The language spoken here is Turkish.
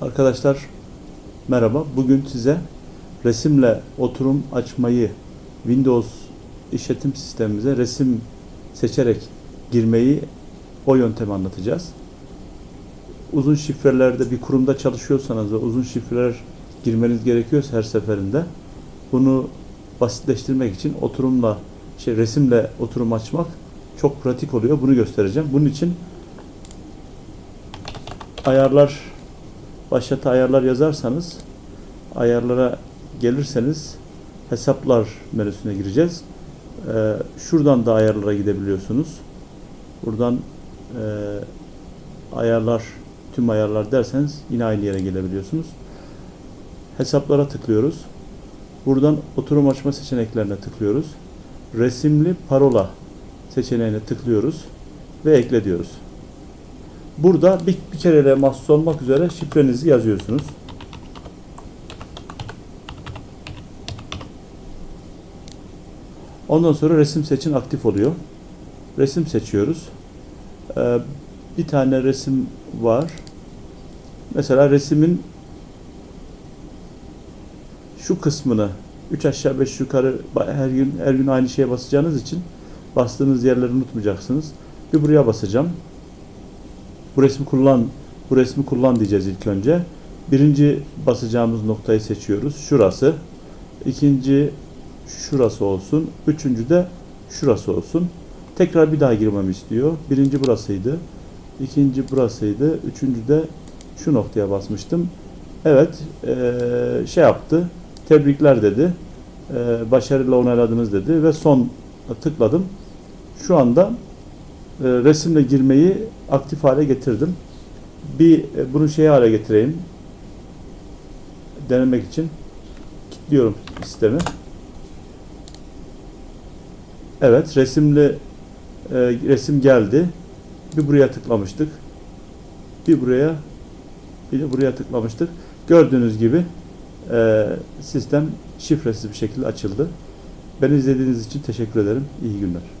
Arkadaşlar merhaba. Bugün size resimle oturum açmayı Windows işletim sistemimize resim seçerek girmeyi o yöntemi anlatacağız. Uzun şifrelerde bir kurumda çalışıyorsanız ve uzun şifreler girmeniz gerekiyorsa her seferinde bunu basitleştirmek için oturumla şey resimle oturum açmak çok pratik oluyor. Bunu göstereceğim. Bunun için ayarlar başlata ayarlar yazarsanız ayarlara gelirseniz hesaplar menüsüne gireceğiz. Ee, şuradan da ayarlara gidebiliyorsunuz. Buradan e, ayarlar tüm ayarlar derseniz yine aynı yere gelebiliyorsunuz. Hesaplara tıklıyoruz. Buradan oturum açma seçeneklerine tıklıyoruz. Resimli parola seçeneğine tıklıyoruz ve ekle diyoruz. Burada bir, bir kerele mahsus olmak üzere şifrenizi yazıyorsunuz. Ondan sonra resim seçin aktif oluyor. Resim seçiyoruz. Ee, bir tane resim var. Mesela resimin şu kısmını 3 aşağı 5 yukarı her gün her gün aynı şeye basacağınız için bastığınız yerleri unutmayacaksınız. Bir buraya basacağım. Bu resmi kullan, bu resmi kullan diyeceğiz ilk önce. Birinci basacağımız noktayı seçiyoruz. Şurası. İkinci şurası olsun. Üçüncü de şurası olsun. Tekrar bir daha girmemi istiyor. Birinci burasıydı. İkinci burasıydı. Üçüncü de şu noktaya basmıştım. Evet, eee, şey yaptı. Tebrikler dedi. Eee başarıyla onayladınız dedi ve son tıkladım. Şu anda e, resimle girmeyi aktif hale getirdim. Bir e, bunu şey hale getireyim. Denemek için kilitliyorum sistemi. Evet, resimli e, resim geldi. Bir buraya tıklamıştık. Bir buraya bir de buraya tıklamıştık. Gördüğünüz gibi e, sistem şifresiz bir şekilde açıldı. Beni izlediğiniz için teşekkür ederim. İyi günler.